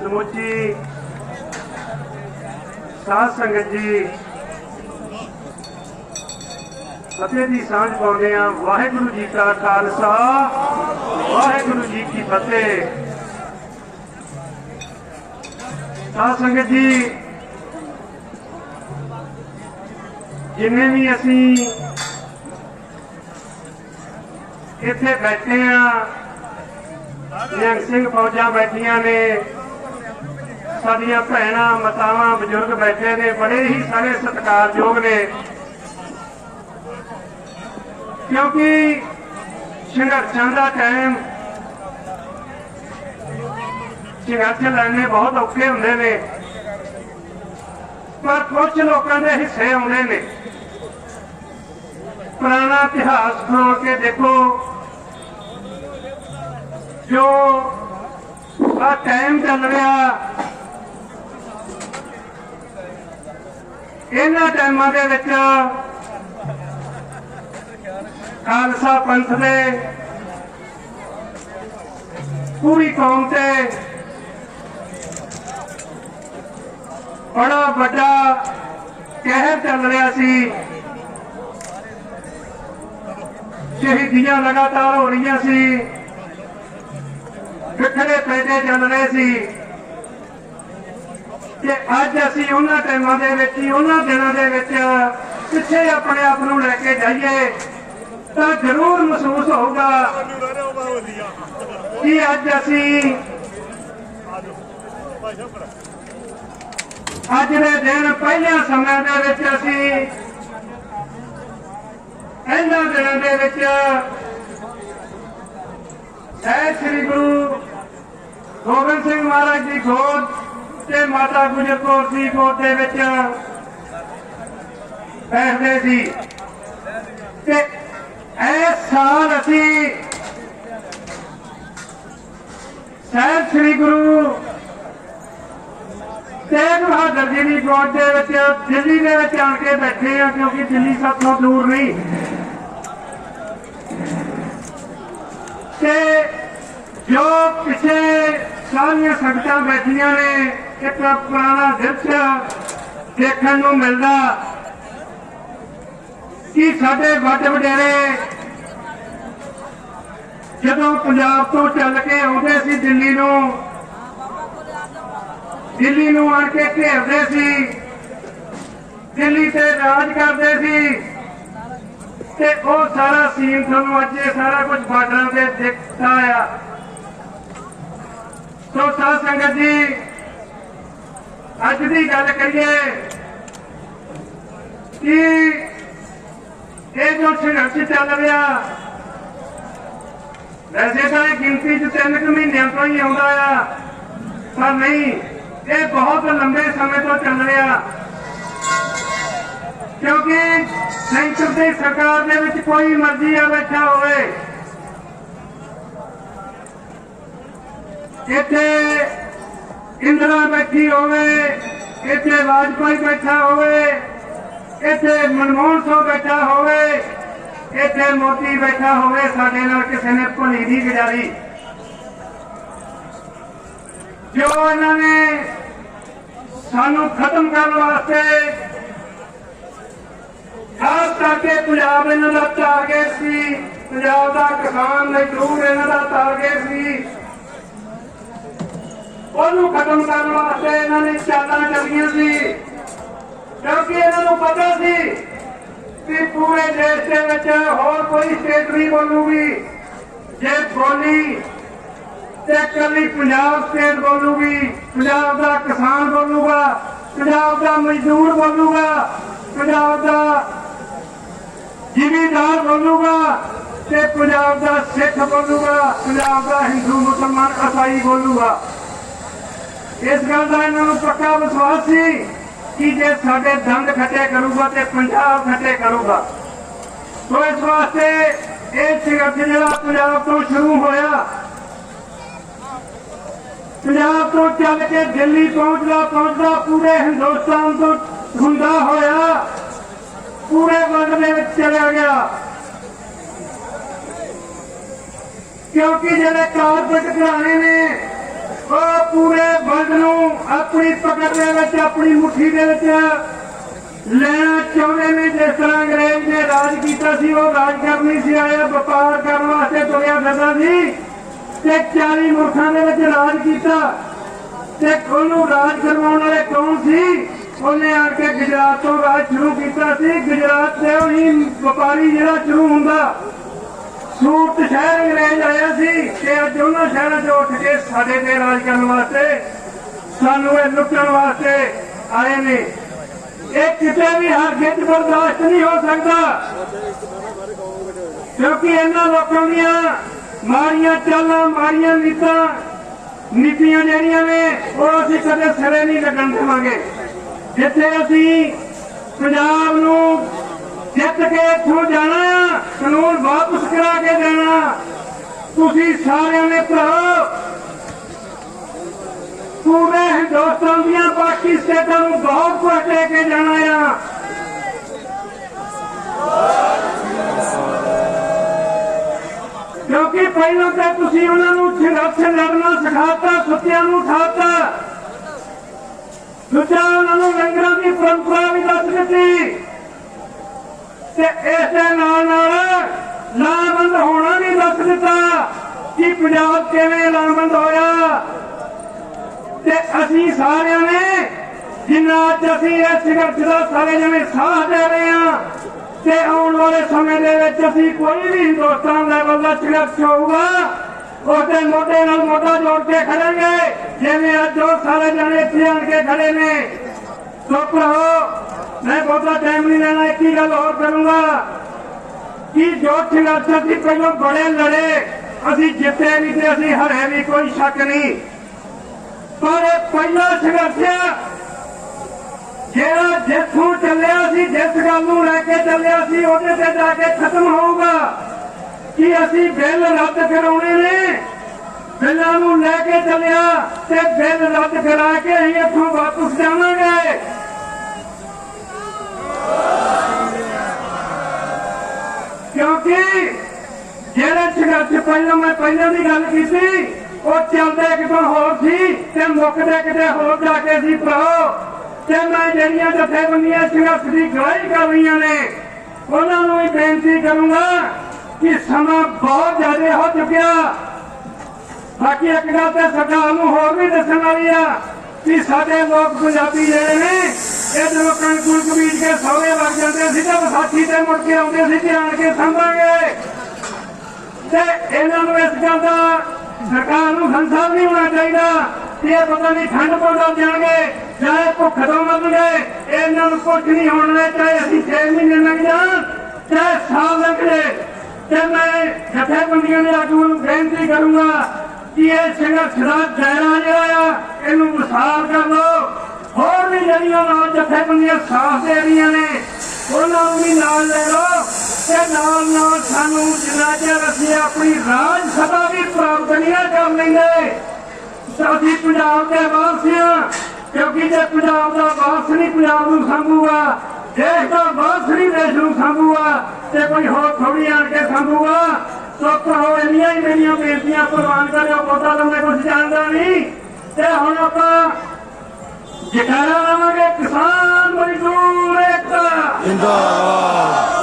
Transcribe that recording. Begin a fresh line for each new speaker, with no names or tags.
ਸਮੁੱਚੀ ਸਾਧ ਸੰਗਤ ਜੀ ਫਤਿਹ ਦੀ ਸਾਂਝ ਪਾਉਂਦੇ ਆ ਵਾਹਿਗੁਰੂ ਜੀ ਕਾ ਖਾਲਸਾ ਵਾਹਿਗੁਰੂ ਜੀ ਕੀ ਫਤਿਹ ਸਾਧ ਸੰਗਤ ਜੀ ਜਿੰਨੇ ਵੀ ਅਸੀਂ ਇੱਥੇ ਬੈਠੇ ਆ ਨਿਹੰਗ ਸਿੰਘ ਫੌਜਾਂ ਬੈਠੀਆਂ ਨੇ ਸਾਡੀਆਂ ਭੈਣਾਂ, ਮਾਤਾਵਾਂ, ਬਜ਼ੁਰਗ ਬੈਠੇ ਨੇ, ਬੜੇ ਹੀ ਸਾਰੇ ਸਤਿਕਾਰਯੋਗ ਨੇ। ਕਿਉਂਕਿ ਸੰਘਰਸ਼ਾਂ ਦਾ ਟਾਈਮ ਸੰਘਰਸ਼ ਲੜਨੇ ਬਹੁਤ ਔਖੇ ਹੁੰਦੇ ਨੇ। ਪਰ ਕੁਝ ਲੋਕਾਂ ਦੇ ਹਿੱਸੇ ਆਉਂਦੇ ਨੇ। ਪੁਰਾਣਾ ਇਤਿਹਾਸ ਖੋਲ ਕੇ ਦੇਖੋ, ਜੋ ਆ ਟਾਈਮ ਚੱਲ ਰਿਹਾ ਇਹਨਾਂ ਟਾਈਮਾਂ ਦੇ ਵਿੱਚ ਖਾਲਸਾ ਪੰਥ ਦੇ ਪੂਰੀ ਕੌਮ ਤੇ ਬੜਾ ਵੱਡਾ ਕਹਿਰ ਚੱਲ ਰਿਹਾ ਸੀ। ਸ਼ਹੀਦੀਆਂ ਲਗਾਤਾਰ ਹੋ ਰਹੀਆਂ ਸੀ। ਵਿਖੜੇ ਪੈਦੇ ਚੱਲ ਰਹੇ ਸੀ। ਕਿ ਅੱਜ ਅਸੀਂ ਉਹਨਾਂ ਟਾਈਮਾਂ ਦੇ ਵਿੱਚ ਹੀ, ਉਹਨਾਂ ਦਿਨਾਂ ਦੇ ਵਿੱਚ ਪਿੱਛੇ ਆਪਣੇ ਆਪ ਨੂੰ ਲੈ ਕੇ ਜਾਈਏ, ਤਾਂ ਜ਼ਰੂਰ ਮਹਿਸੂਸ ਹੋਊਗਾ ਕਿ ਅੱਜ ਅਸੀਂ ਅੱਜ ਦੇ ਦਿਨ ਪਹਿਲਿਆਂ ਸਮਿਆਂ ਦੇ ਵਿੱਚ ਅਸੀਂ ਇਹਨਾਂ ਦਿਨਾਂ ਦੇ ਵਿੱਚ ਸਹਿ ਸ੍ਰੀ ਗੁਰੂ ਗੋਬਿੰਦ ਸਿੰਘ ਮਹਾਰਾਜ ਦੀ ਖੋਜ ਤੇ ਮਾਤਾ ਗੁਜਰ ਕੌਰ ਦੀ ਗੋਦ ਦੇ ਵਿੱਚ ਬੈਠਦੇ ਸੀ। ਤੇ ਇਸ ਸਾਲ ਅਸੀਂ ਸਾਹਿਬ ਸ੍ਰੀ ਗੁਰੂ ਤੇਗ ਬਹਾਦਰ ਜੀ ਦੀ ਗੋਦ ਦੇ ਵਿੱਚ ਦਿੱਲੀ ਦੇ ਵਿੱਚ ਆਣ ਕੇ ਬੈਠੇ ਆ, ਕਿਉਂਕਿ ਦਿੱਲੀ ਸਭ ਤੋਂ ਦੂਰ ਨਹੀਂ। ਤੇ ਜੋ ਪਿੱਛੇ ਸਾਰੀਆਂ ਸੰਗਤਾਂ ਬੈਠੀਆਂ ਨੇ ਇੱਕ ਪੁਰਾਣਾ ਦ੍ਰਿਸ਼ ਦੇਖਣ ਨੂੰ ਮਿਲਦਾ। ਕਿ ਸਾਡੇ ਵੱਡ ਵਡੇਰੇ ਜਦੋਂ ਪੰਜਾਬ ਤੋਂ ਚੱਲ ਕੇ ਆਉਂਦੇ ਸੀ ਦਿੱਲੀ ਨੂੰ ਦਿੱਲੀ ਨੂੰ ਆਣ ਕੇ ਘੇਰਦੇ ਸੀ, ਦਿੱਲੀ ਤੇ ਰਾਜ ਕਰਦੇ ਸੀ, ਤੇ ਉਹ ਸਾਰਾ ਸੀਨ ਤੁਹਾਨੂੰ ਅੱਜ ਇਹ ਸਾਰਾ ਕੁਝ ਬਾਰਡਰਾਂ ਤੇ ਦਿਖਦਾ ਆ। ਸੋ ਸਾਧ ਸੰਗਤ ਜੀ ਅੱਜ ਦੀ ਗੱਲ ਕਰੀਏ ਕਿ ਇਹ ਜੋ ਸੰਘਰਸ਼ ਚੱਲ ਰਿਹਾ, ਵੈਸੇ ਤਾਂ ਇਹ ਗਿਣਤੀ ਚ ਤਿੰਨ ਕੁ ਮਹੀਨਿਆਂ ਤੋਂ ਹੀ ਆਉਂਦਾ ਆ, ਪਰ ਨਹੀਂ, ਇਹ ਬਹੁਤ ਲੰਬੇ ਸਮੇਂ ਤੋਂ ਚੱਲ ਰਿਹਾ। ਕਿਉਂਕਿ ਸੈਂਟਰ ਦੀ ਸਰਕਾਰ ਦੇ ਵਿੱਚ ਕੋਈ ਮਰਜ਼ੀ ਆ ਬੈਠਾ ਹੋਵੇ। ਇੱਥੇ ਇੰਦਰਾ ਬੈਠੀ ਹੋਵੇ, ਇੱਥੇ ਵਾਜਪਾਈ ਬੈਠਾ ਹੋਵੇ, ਇੱਥੇ ਮਨਮੋਹਨ ਸਿੰਘ ਬੈਠਾ ਹੋਵੇ, ਇੱਥੇ ਮੋਦੀ ਬੈਠਾ ਹੋਵੇ, ਸਾਡੇ ਨਾਲ ਕਿਸੇ ਨੇ ਭੁਲੀ ਨਹੀਂ ਗੁਜ਼ਾਰੀ। ਜੋ ਇਹਨਾਂ ਨੇ ਸਾਨੂੰ ਖਤਮ ਕਰਨ ਵਾਸਤੇ ਖਾਸ ਕਰਕੇ ਪੰਜਾਬ ਇਹਨਾਂ ਦਾ ਟਾਰਗੇਟ ਸੀ, ਪੰਜਾਬ ਦਾ ਕਿਸਾਨ ਮਜ਼ਦੂਰ ਇਹਨਾਂ ਦਾ ਟਾਰਗੇਟ ਸੀ। ਉਹਨੂੰ ਖਤਮ ਕਰਨ ਵਾਸਤੇ ਇਹਨਾਂ ਨੇ ਚਾਲਾਂ ਚੱਲੀਆਂ ਸੀ। ਕਿਉਂਕਿ ਇਹਨਾਂ ਨੂੰ ਪਤਾ ਸੀ ਕਿ ਪੂਰੇ ਦੇਸ਼ ਦੇ ਵਿੱਚ ਹੋਰ ਕੋਈ ਸਟੇਟ ਨਹੀਂ ਬੋਲੂਗੀ। ਜੇ ਬੋਲੀ ਤੇ ਕੱਲੀ ਪੰਜਾਬ ਸਟੇਟ ਬੋਲੂਗੀ, ਪੰਜਾਬ ਦਾ ਕਿਸਾਨ ਬੋਲੂਗਾ, ਪੰਜਾਬ ਦਾ ਮਜ਼ਦੂਰ ਬੋਲੂਗਾ, ਪੰਜਾਬ ਦਾ ਜ਼ਿਮੀਂਦਾਰ ਬੋਲੂਗਾ ਤੇ ਪੰਜਾਬ ਦਾ ਸਿੱਖ ਬੋਲੂਗਾ, ਪੰਜਾਬ ਦਾ ਹਿੰਦੂ ਮੁਸਲਮਾਨ ਅਸਾਈ ਬੋਲੂਗਾ। ਇਸ ਗੱਲ ਦਾ ਇਹਨਾਂ ਨੂੰ ਪੱਕਾ ਵਿਸ਼ਵਾਸ ਸੀ ਕਿ ਜੇ ਸਾਡੇ ਦੰਦ ਖੱਟੇ ਕਰੂਗਾ ਤੇ ਪੰਜਾਬ ਖੱਟੇ ਕਰੂਗਾ। ਸੋ ਇਸ ਵਾਸਤੇ ਇਹ ਸੰਘਰਸ਼ ਜਿਹੜਾ ਪੰਜਾਬ ਤੋਂ ਸ਼ੁਰੂ ਹੋਇਆ, ਪੰਜਾਬ ਤੋਂ ਚੱਲ ਕੇ ਦਿੱਲੀ ਪਹੁੰਚਦਾ ਪਹੁੰਚਦਾ ਪੂਰੇ ਹਿੰਦੁਸਤਾਨ ਤੋਂ ਹੁੰਦਾ ਹੋਇਆ, ਪੂਰੇ ਵਰਲਡ ਦੇ ਵਿੱਚ ਚਲਿਆ ਗਿਆ। ਕਿਉਂਕਿ ਜਿਹੜੇ ਕਾਰਪੋਰੇਟ ਘਰਾਣੇ ਨੇ ਉਹ ਪੂਰੇ ਵਰਲਡ ਆਪਣੀ ਪਕੜ ਦੇ ਵਿੱਚ, ਆਪਣੀ ਮੁਠੀ ਦੇ ਵਿੱਚ ਲੈਣਾ ਚਾਹੁੰਦੇ ਨੇ, ਜਿਸ ਤਰ੍ਹਾਂ ਅੰਗਰੇਜ਼ ਨੇ ਰਾਜ ਕੀਤਾ ਸੀ, ਉਹ ਰਾਜ ਕਰਨੀ ਸੀ ਆਇਆ ਵਪਾਰ ਕਰਨ ਵਾਸਤੇ ਤੁਰਿਆ ਫਿਰਦਾ ਸੀ ਤੇ 40 ਮੁਲਕਾਂ ਦੇ ਵਿੱਚ ਰਾਜ ਕੀਤਾ ਤੇ ਉਹਨੂੰ ਰਾਜ ਕਰਵਾਉਣ ਵਾਲੇ ਕੌਣ ਸੀ? ਉਹਨੇ ਆ ਕੇ ਗੁਜਰਾਤ ਤੋਂ ਰਾਜ ਸ਼ੁਰੂ ਕੀਤਾ ਸੀ। ਗੁਜਰਾਤ ਤੇ ਉਹੀ ਵਪਾਰੀ ਜਿਹੜਾ ਸ਼ੁਰੂ ਹੁੰਦਾ ਸੂਰਤ ਸ਼ਹਿਰ ਅੰਗਰੇਜ਼ ਆਇਆ ਸੀ ਤੇ ਅੱਜ ਉਹਨਾਂ ਸ਼ਹਿਰਾਂ 'ਚ ਉੱਠ ਕੇ ਸਾਡੇ ਤੇ ਰਾਜ ਕਰਨ ਵਾਸਤੇ, ਸਾਨੂੰ ਇਹ ਲੁੱਟਣ ਵਾਸਤੇ ਆਏ ਨੇ। ਇਹ ਕਿਤੇ ਵੀ ਹਰਗਿੱਤ ਬਰਦਾਸ਼ਤ ਨਹੀਂ ਹੋ ਸਕਦਾ, ਕਿਉਂਕਿ ਇਹਨਾਂ ਲੋਕਾਂ ਦੀਆਂ ਮਾਰੀਆਂ ਚਾਲਾਂ, ਮਾਰੀਆਂ ਨੀਤਾਂ, ਨੀਤੀਆਂ ਜਿਹੜੀਆਂ ਨੇ, ਉਹ ਅਸੀਂ ਕਦੇ ਸਿਰੇ ਨਹੀਂ ਲੱਗਣ ਦੇਵਾਂਗੇ। ਜਿੱਥੇ ਅਸੀਂ ਪੰਜਾਬ ਨੂੰ ਜਿੱਤ ਕੇ ਇੱਥੋਂ ਜਾਣਾ ਆ, ਕਾਨੂੰਨ ਵਾਪਸ ਕਰਾ ਕੇ ਦੇਣਾ ਤੁਸੀਂ ਸਾਰਿਆਂ ਨੇ ਭਰਾਓ ਪੂਰੇ ਹਿੰਦੁਸਤਾਨ ਦੀਆਂ ਬਾਕੀ ਸਟੇਟਾਂ ਨੂੰ ਬਹੁਤ ਕੁਝ ਲੈ ਕੇ ਜਾਣਾ ਆ। ਕਿਉਂਕਿ ਪਹਿਲਾਂ ਤਾਂ ਤੁਸੀਂ ਉਹਨਾਂ ਨੂੰ ਸੰਘਰਸ਼ ਲੜਨਾ ਸਿਖਾਤਾ, ਸੁੱਤਿਆਂ ਨੂੰ ਉਠਾਤਾ। ਦੂਜਾ, ਉਹਨਾਂ ਨੂੰ ਲੰਗਰਾਂ ਦੀ ਪਰੰਪਰਾ ਵੀ ਦੱਸ ਦਿੱਤੀ। ਤੇ ਇਸ ਦੇ ਨਾਲ ਨਾਲ ਲਾਬੰਦ ਹੋਣਾ ਵੀ ਦੱਸ ਦਿੱਤਾ ਕਿ ਪੰਜਾਬ ਕਿਵੇਂ ਲਾਮਬੰਦ ਹੋਇਆ। ਤੇ ਅਸੀਂ ਸਾਰਿਆਂ ਨੇ ਜਿੰਨਾ ਅਸੀਂ ਇਸ ਸੰਘਰਸ਼ ਦਾ ਸਾਰੇ ਜਣੇ ਸਾਥ ਦੇ ਰਹੇ ਹਾਂ, ਤੇ ਆਉਣ ਵਾਲੇ ਸਮੇਂ ਦੇ ਵਿੱਚ ਅਸੀਂ ਕੋਈ ਵੀ ਹਿੰਦੁਸਤਾਨ ਲੈਵਲ ਦਾ ਸੰਘਰਸ਼ ਹੋਊਗਾ ਉਹਦੇ ਮੋਢੇ ਨਾਲ ਮੋਢਾ ਜੋੜ ਕੇ ਖੜਾਂਗੇ ਜਿਵੇਂ ਅੱਜ ਉਹ ਸਾਰੇ ਜਣੇ ਇੱਥੇ ਆਣ ਕੇ ਖੜੇ ਨੇ। ਸੋ ਭਰਾਓ ਮੈਂ ਬਹੁਤਾ ਟਾਈਮ ਨਹੀਂ ਲੈਣਾ, ਇੱਕ ਹੀ ਗੱਲ ਹੋਰ ਕਰੂੰਗਾ ਕਿ ਜੋ ਸੰਘਰਸ਼ ਅਸੀਂ ਪਹਿਲਾਂ ਬੜੇ ਲੜੇ, ਅਸੀਂ ਜਿੱਤੇ ਵੀ ਤੇ ਅਸੀਂ ਹਰੇ ਵੀ ਕੋਈ ਸ਼ੱਕ ਨਹੀਂ। ਪਰ ਇਹ ਪਹਿਲਾ ਸੰਘਰਸ਼ ਜਿਹੜਾ ਜਿੱਥੋਂ ਚੱਲਿਆ ਸੀ, ਜਿਸ ਗੱਲ ਨੂੰ ਲੈ ਕੇ ਚੱਲਿਆ ਸੀ, ਉਹਦੇ ਤੇ ਜਾ ਕੇ ਖਤਮ ਹੋਊਗਾ। ਕਿ ਅਸੀਂ ਬਿੱਲ ਰੱਦ ਕਰਾਉਣੇ ਨੇ, ਬਿੱਲਾਂ ਨੂੰ ਲੈ ਕੇ ਚੱਲਿਆ ਤੇ ਬਿੱਲ ਰੱਦ ਕਰਾ ਕੇ ਅਸੀਂ ਇੱਥੋਂ ਵਾਪਸ ਜਾਵਾਂਗੇ। ਕਿਉਂਕਿ ਜਿਹੜੇ ਸੰਘਰਸ਼ ਪਹਿਲਾਂ ਮੈਂ ਪਹਿਲਾਂ ਦੀ ਗੱਲ ਕੀਤੀ, ਉਹ ਚੱਲਦੇ ਕਿਤੋਂ ਹੋਰ ਸੀ ਤੇ ਮੁੱਕਦੇ ਕਿਤੇ ਹੋਰ ਜਾ ਕੇ ਸੀ ਭਰਾਓ ਤੇ ਮੈਂ ਜਿਹੜੀਆਂ ਜਥੇਬੰਦੀਆਂ ਸੰਘਰਸ਼ ਦੀ ਗਵਾਹੀ ਕਰ ਰਹੀਆਂ ਨੇ। ਉਹਨਾਂ ਨੂੰ ਵੀ ਬੇਨਤੀ ਕਰੂੰਗਾ ਕਿ ਸਮਾਂ ਬਹੁਤ ਜ਼ਿਆਦਾ ਹੋ ਚੁੱਕਿਆ। ਬਾਕੀ ਇੱਕ ਗੱਲ ਤੇ ਸਰਕਾਰ ਨੂੰ ਹੋਰ ਵੀ ਦੱਸਣ ਵਾਲੀ ਆ ਕਿ ਸਾਡੇ ਲੋਕ ਪੰਜਾਬੀ ਜਿਹੜੇ ਨੇ ਇਹ ਜਦੋਂ ਕਣਕ ਕੁਣਕ ਬੀਜ ਕੇ ਸੌਰੇ ਲੱਗ ਜਾਂਦੇ ਸੀ ਤੇ ਵਿਸਾਖੀ ਤੇ ਮੁੜ ਕੇ ਆਉਂਦੇ ਸੀ ਤੇ ਆਣ ਕੇ ਸੰਭਾਂਗੇ। ਤੇ ਇਹਨਾਂ ਨੂੰ ਇਸ ਗੱਲ ਦਾ ਸਰਕਾਰ ਨੂੰ ਸੰਸਾਰ ਨਹੀਂ ਹੋਣਾ ਚਾਹੀਦਾ ਕਿ ਇਹ ਪਤਾ ਨਹੀਂ ਠੰਡ ਪੌਦਾ ਜਾਣਗੇ ਜਾਂ ਭੁੱਖ ਤੋਂ ਮਰਨਗੇ ਇਹਨਾਂ ਨੂੰ ਕੁਝ ਨਹੀਂ ਹੋਣਾ ਚਾਹੇ ਅਸੀਂ 6 ਮਹੀਨੇ ਲੰਘ ਜਾਣ, ਚਾਹੇ ਸਾਲ ਲੰਘ ਜਾਏ। ਤੇ ਮੈਂ ਜਥੇਬੰਦੀਆਂ ਦੇ ਆਗੂਆਂ ਨੂੰ ਬੇਨਤੀ ਕਰੂੰਗਾ ਕਿ ਇਹ ਸੰਘਰਸ਼ ਦਾ ਦਾਇਰਾ ਜਿਹੜਾ ਆ, ਇਹਨੂੰ ਵਿਸਾਰ ਕਰ ਲਓ। ਹੋਰ ਵੀ ਜਿਹੜੀਆਂ ਨਾਲ ਜਥੇਬੰਦੀਆਂ ਸਾਥ ਦੇ ਰਹੀਆਂ ਨੇ। ਉਹਨਾਂ ਨੂੰ ਵੀ ਨਾਲ ਲੈ ਲਓ ਤੇ ਨਾਲ ਨਾਲ ਸਾਨੂੰ ਜਿੰਨਾ ਚਿਰ ਅਸੀਂ ਆਪਣੀ ਰਾਜ ਸਭਾ ਵੀ ਪ੍ਰਾਪਤ ਕਰ ਲੈਂਦੇ ਤਾਂ ਪੰਜਾਬ ਦੇ ਵਾਸੀ ਕਿਉਂਕਿ ਜੇ ਪੰਜਾਬ ਦਾ ਵਾਸ ਨਹੀਂ, ਪੰਜਾਬ ਨੂੰ ਸੰਭੂਗਾ, ਦੇਸ਼ ਦਾ ਵਾਸ ਨਹੀਂ, ਦੇਸ਼ ਨੂੰ ਸੰਭੂਗਾ, ਤੇ ਕੋਈ ਹੋਰ ਥੋੜੀ ਆਣ ਕੇ ਸੰਭੂਗਾ ਸੋ ਭਰਾਓ ਇੰਨੀਆਂ ਹੀ ਮੇਰੀਆਂ ਬੇਨਤੀਆਂ ਪ੍ਰਵਾਨ ਕਰਿਓ ਪਤਾ ਤਾਂ ਮੈਂ ਕੁਝ ਜਾਣਦਾ ਨਹੀਂ। ਤੇ ਹੁਣ ਆਪਾਂ ਜਕਾਰਾ ਲਾਵਾਂਗੇ ਕਿਸਾਨ ਮਜ਼ਦੂਰ ਏਕਤਾ
ਜਿੰਦਾਬਾਦ।